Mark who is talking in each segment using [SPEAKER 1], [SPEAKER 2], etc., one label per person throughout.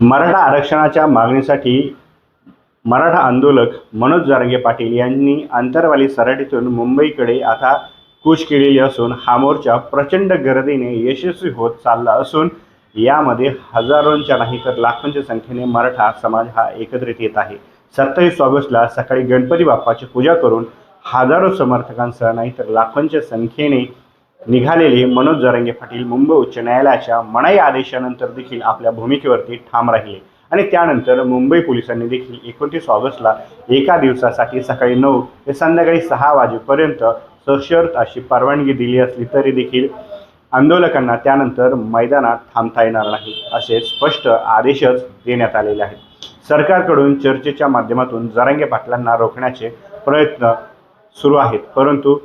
[SPEAKER 1] मराठा आरक्षणाच्या मागणीसाठी मराठा आंदोलक मनोज जारंगे पाटील यांनी आंतरवाली सराटीतून मुंबईकडे आता कूच केलेली असून हा मोर्चा प्रचंड गर्दीने यशस्वी होत चालला असून यामध्ये हजारोंच्या नाही तर लाखोंच्या संख्येने मराठा समाज हा एकत्रित येत आहे. सत्तावीस ऑगस्टला सकाळी गणपती बाप्पाची पूजा करून हजारो समर्थकांसह नाही तर लाखोंच्या संख्येने निघालेले मनोज जरंगे पाटील मुंबई उच्च न्यायालयाच्या मनाई आदेशानंतर देखील आपल्या भूमिकेवरती ठाम राहिले. आणि त्यानंतर मुंबई पोलिसांनी देखील एकोणतीस ऑगस्टला एका दिवसासाठी सकाळी नऊ ते संध्याकाळी सहा वाजेपर्यंत सशर्त अशी परवानगी दिली असली तरी देखील आंदोलकांना त्यानंतर मैदानात थांबता येणार नाही असे स्पष्ट आदेशच देण्यात आलेले आहेत. सरकारकडून चर्चेच्या माध्यमातून जरांगे पाटलांना रोखण्याचे प्रयत्न सुरू आहेत परंतु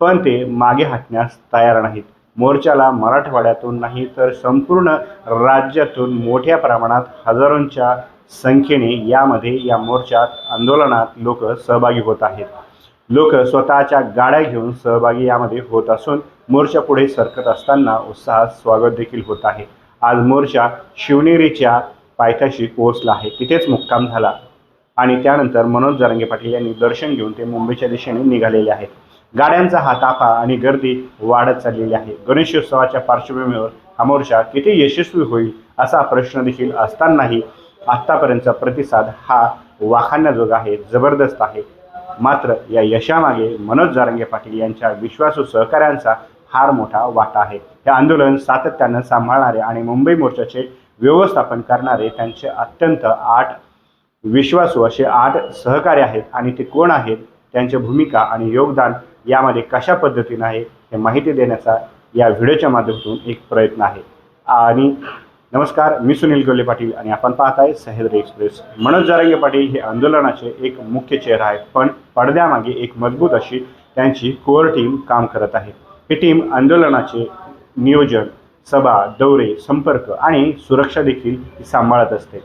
[SPEAKER 1] पण ते मागे हटण्यास तयार नाहीत. मोर्चाला मराठवाड्यातून नाही तर संपूर्ण राज्यातून मोठ्या प्रमाणात हजारोंच्या संख्येने यामध्ये या मोर्चात आंदोलनात लोक सहभागी होत आहेत. लोक स्वतःच्या गाड्या घेऊन सहभागी यामध्ये होत असून मोर्चा पुढे सरकत असताना उत्साहात स्वागत देखील होत आहे. आज मोर्चा शिवनेरीच्या पायथ्याशी पोहोचला आहे. तिथेच मुक्काम झाला. आणि त्यानंतर मनोज जरंगे पाटील यांनी दर्शन घेऊन ते मुंबईच्या दिशेने निघालेले आहेत. गाड्यांचा हा ताफा आणि गर्दी वाढत चाललेली आहे. गणेशोत्सवाच्या पार्श्वभूमीवर हा मोर्चा किती यशस्वी होईल असा प्रश्न देखील असतानाही आत्तापर्यंतचा प्रतिसाद हा वाखाणण्याजोगा आहे जबरदस्त आहे. मात्र या यशामागे मनोज जारंगे पाटील यांच्या विश्वासू सहकाऱ्यांचा फार मोठा वाटा आहे. हे आंदोलन सातत्यानं सांभाळणारे आणि मुंबई मोर्चाचे व्यवस्थापन करणारे त्यांचे अत्यंत आठ विश्वासू असे आठ सहकारी आहेत आणि ते कोण आहेत? त्यांची भूमिका आणि योगदान यामध्ये कशा पद्धतीनं आहे हे माहिती देण्याचा या व्हिडिओच्या माध्यमातून एक प्रयत्न आहे. आणि नमस्कार मी सुनील गोले पाटील आणि आपण पाहताय सह्याद्री एक्सप्रेस. मनोज जारंगे पाटील हे आंदोलनाचे एक मुख्य चेहरा आहेत पण पडद्यामागे एक मजबूत अशी त्यांची कोअर टीम काम करत आहे. ही टीम आंदोलनाचे नियोजन सभा दौरे संपर्क आणि सुरक्षा देखील सांभाळत असते.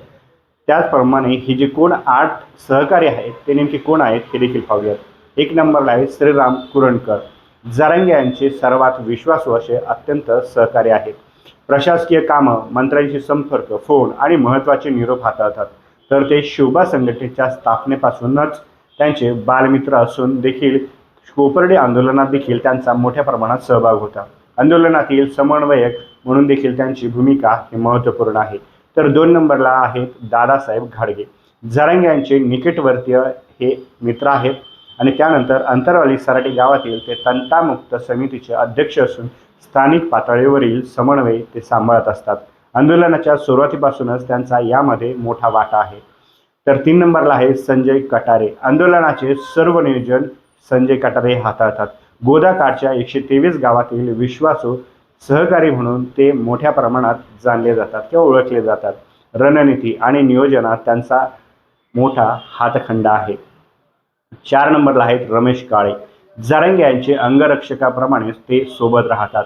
[SPEAKER 1] त्याचप्रमाणे ही जी कोण आठ सहकारी आहेत ते नेमके कोण आहेत हे देखील पाहूयात. एक नंबरला आहे श्रीराम कुरणकर. जरांगे यांचे सर्वात विश्वासू असे अत्यंत सहकार्य आहेत. प्रशासकीय कामं मंत्र्यांशी संपर्क फोन आणि महत्त्वाचे निरोप हाताळतात. तर ते शोभा संघटनेच्या स्थापनेपासूनच त्यांचे बालमित्र असून देखील कोपर्डे आंदोलनात देखील त्यांचा मोठ्या प्रमाणात सहभाग होता. आंदोलनातील समन्वयक म्हणून देखील त्यांची भूमिका ही महत्त्वपूर्ण आहे. तर दोन नंबरला आहेत दादासाहेब घाडगे. झरंग यांचे निकटवर्तीय हे मित्र आहेत. आणि त्यानंतर अंतरवाली सराटी गावातील ते तंटामुक्त समितीचे अध्यक्ष असून स्थानिक पातळीवरील समन्वय ते सांभाळत असतात. आंदोलनाच्या सुरुवातीपासूनच त्यांचा यामध्ये मोठा वाटा आहे. तर तीन नंबरला आहे संजय कटारे. आंदोलनाचे सर्व नियोजन संजय कटारे हाताळतात. गोदाकाठच्या एकशे तेवीस गावातील विश्वासू सहकारी म्हणून ते मोठ्या प्रमाणात जाणले जातात किंवा ओळखले जातात. रणनीती आणि नियोजनात त्यांचा मोठा हातखंडा आहे. चार नंबरला आहेत रमेश काळे. जरंगे यांचे अंगरक्षकाप्रमाणेच ते सोबत राहतात.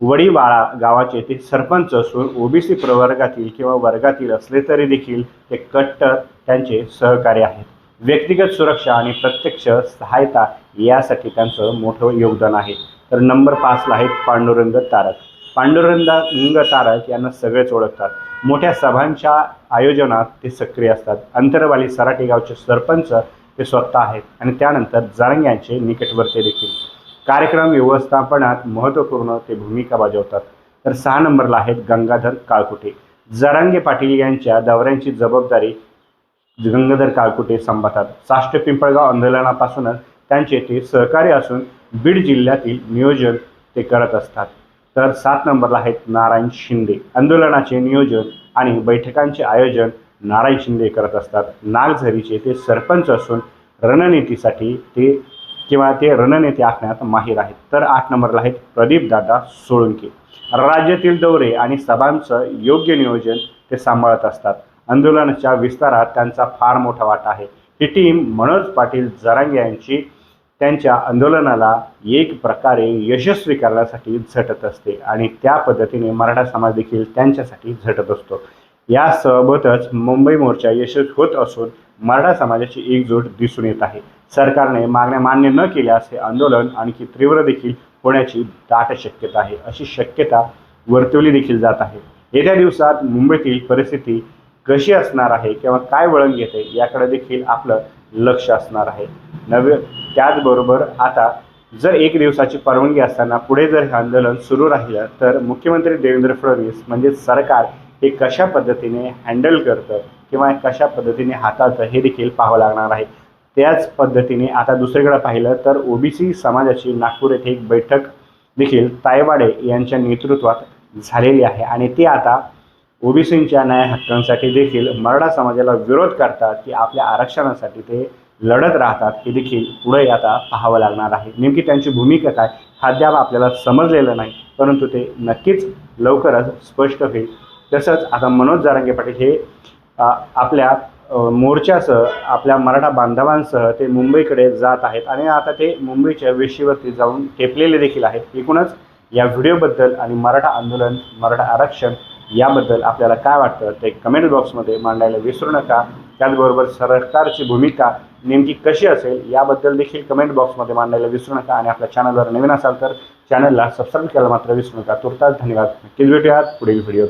[SPEAKER 1] वडीवाळा गावाचे ते सरपंच असून ओबीसी प्रवर्गातील किंवा वर्गातील असले तरी देखील ते कट्टर त्यांचे सहकारी आहेत. व्यक्तिगत सुरक्षा आणि प्रत्यक्ष सहायता यासाठी त्यांचं मोठं योगदान आहे. तर नंबर पाचला आहेत पांडुरंग तारक. पांडुरंग तारक यांना सगळेच ओळखतात. मोठ्या सभांच्या आयोजनात ते सक्रिय असतात. अंतरवाली सराटे गावचे सरपंच ते स्वतः आहेत. आणि त्यानंतर जारंग यांचे निकटवर्ती देखील. कार्यक्रम व्यवस्थापनात महत्त्वपूर्ण ते भूमिका बजावतात. तर सहा नंबरला आहेत गंगाधर काळकुटे. जरांगे पाटील यांच्या दौऱ्यांची जबाबदारी गंगाधर काळकुटे सांभाळतात. साष्ट पिंपळगाव आंदोलनापासूनच त्यांचे ते सहकारी असून बीड जिल्ह्यातील नियोजन ते करत असतात. तर सात नंबरला आहेत नारायण शिंदे. आंदोलनाचे नियोजन आणि बैठकांचे आयोजन नारायण शिंदे करत असतात. नागझरीचे ते सरपंच असून रणनीतीसाठी ते किंवा ते रणनीती आखण्यात माहीर आहेत. तर आठ नंबरला आहेत प्रदीपदादा सोळंके. राज्यातील दौरे आणि सभांचं योग्य नियोजन ते सांभाळत असतात. आंदोलनाच्या विस्तारात त्यांचा फार मोठा वाटा आहे. ही टीम मनोज पाटील जरांगे यांची त्यांच्या आंदोलनाला एक प्रकारे यशस्वी करण्यासाठी झटत असते आणि त्या पद्धतीने मराठा समाज देखील त्यांच्यासाठी झटत असतो. यासोबतच मुंबई मोर्चा यशस्वी होत असून मराठा समाजाची एकजूट दिसून येत आहे. सरकारने मागण्या मान्य न केल्यास हे आंदोलन आणखी तीव्र देखील होण्याची दाट शक्यता आहे अशी शक्यता वर्तवली देखील जात आहे. येत्या दिवसात मुंबईतील परिस्थिती कशी असणार आहे किंवा काय वळण घेते याकडे देखील आपलं लक्ष असणार आहे. नवे त्याचबरोबर आता जर एक दिवसाची परवानगी असताना पुढे जर हे आंदोलन सुरू राहिलं तर मुख्यमंत्री देवेंद्र फडणवीस म्हणजे सरकार हे कशा पद्धतीने हँडल करतं किंवा कशा पद्धतीने हाताळतं हे देखील पाहावं लागणार आहे. त्याच पद्धतीने आता दुसरीकडे पाहिलं तर ओबीसी समाजाची नागपूर येथे एक बैठक देखील तायवाडे यांच्या नेतृत्वात झालेली आहे आणि ते आता ओबीसींच्या न्याय हक्कांसाठी देखील मराठा समाजाला विरोध करतात की आपल्या आरक्षणासाठी ते लढत राहतात हे देखील पुढे आता पाहावं लागणार आहे. नेमकी त्यांची भूमिका काय? हा अद्याप आपल्याला समजलेलं नाही परंतु ते नक्कीच लवकरच स्पष्ट होईल. तसंच आता मनोज जारांगे पाटील हे आपल्या मोर्चासह आपल्या मराठा बांधवांसह ते मुंबईकडे जात आहेत. आणि आता ते मुंबईच्या वेशीवरती जाऊन टेपलेले देखील आहेत. एकूणच या व्हिडिओबद्दल आणि मराठा आंदोलन मराठा आरक्षण याबद्दल आपल्याला काय वाटतं ते कमेंट बॉक्समध्ये मांडायला विसरू नका. त्याचबरोबर सरकारची भूमिका नेमकी कशी असेल याबद्दल देखील कमेंट बॉक्समध्ये मांडायला विसरू नका. आणि आपल्या चॅनलवर नवीन असाल तर चॅनलला सबस्क्राईब करायला मात्र विसरू नका. तुर्तास धन्यवाद. नक्कीच भेटूयात पुढील व्हिडिओ